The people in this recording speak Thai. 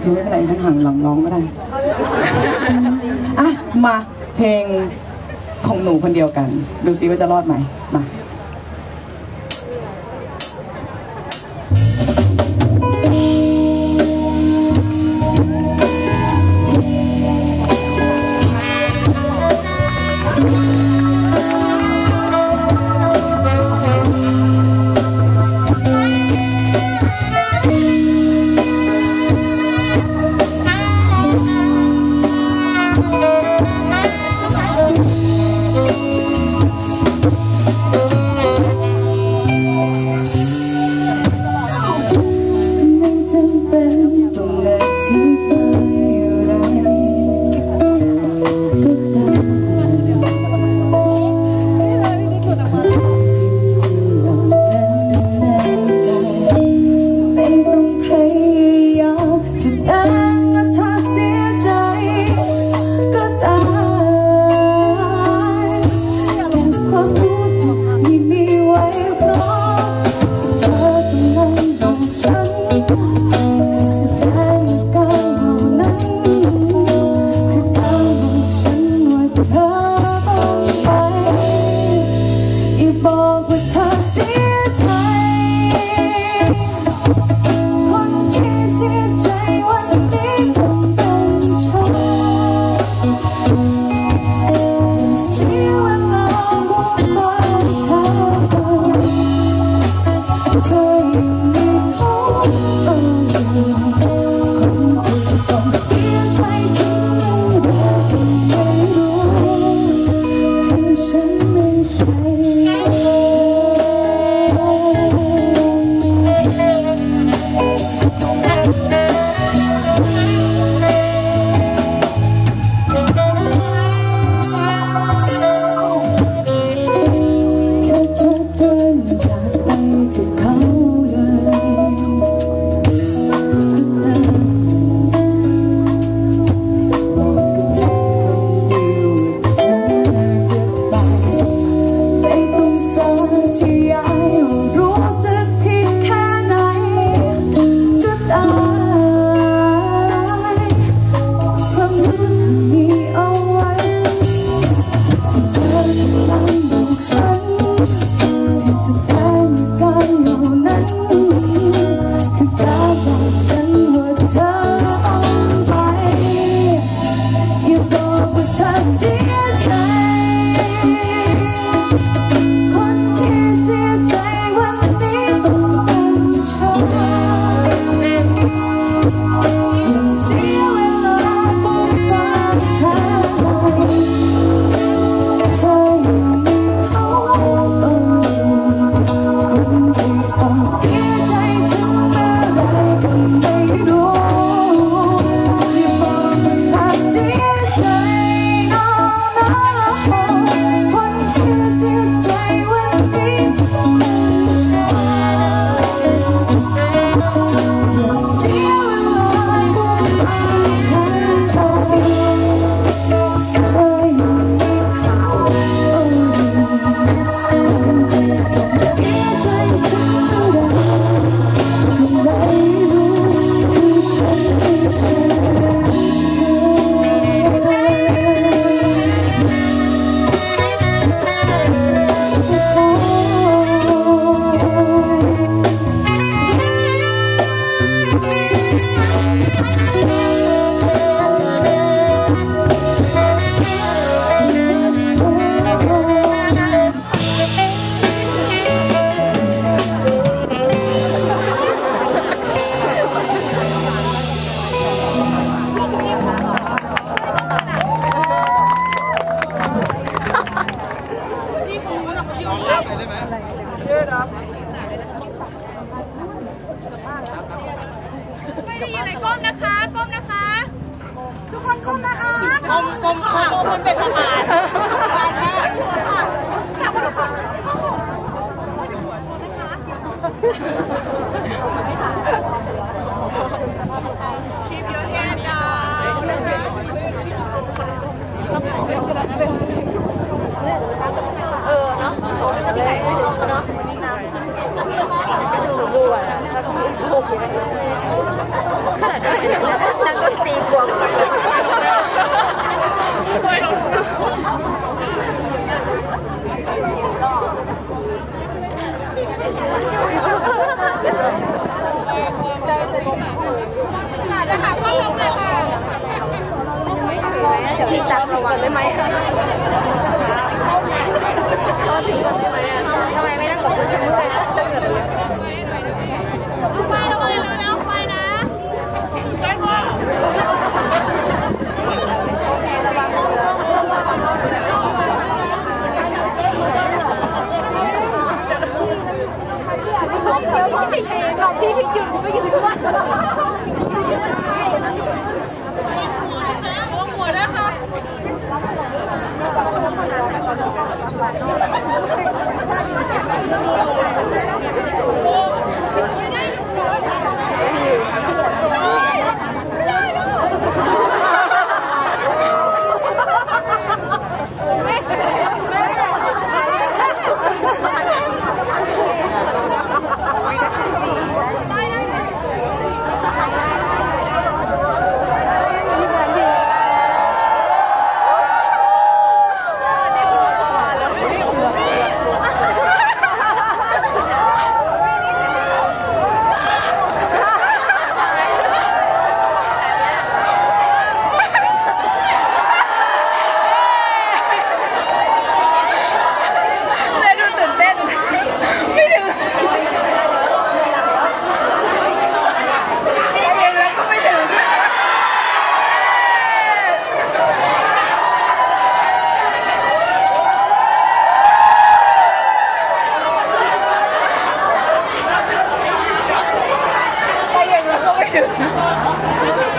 เธอไม่เป็นไรฉันหันหลังร้องก็ได้อะมาเพลงของหนูคนเดียวกัน ดูซิว่าจะรอดไหมมา with her, see time. ที่ไหนก้มนะคะ ก้มนะคะ ทุกคนก้มนะคะก้มก้มค่ะก้มมันเป็นสมานสมานค่ะค่ะทุกคนก้มหัวชนนะคะ นะคะก็ลงมาค่ะลงไม่ถึงเลยเดี๋ยวพี่ตามระวังได้ไหม 硬，你们硬ないです。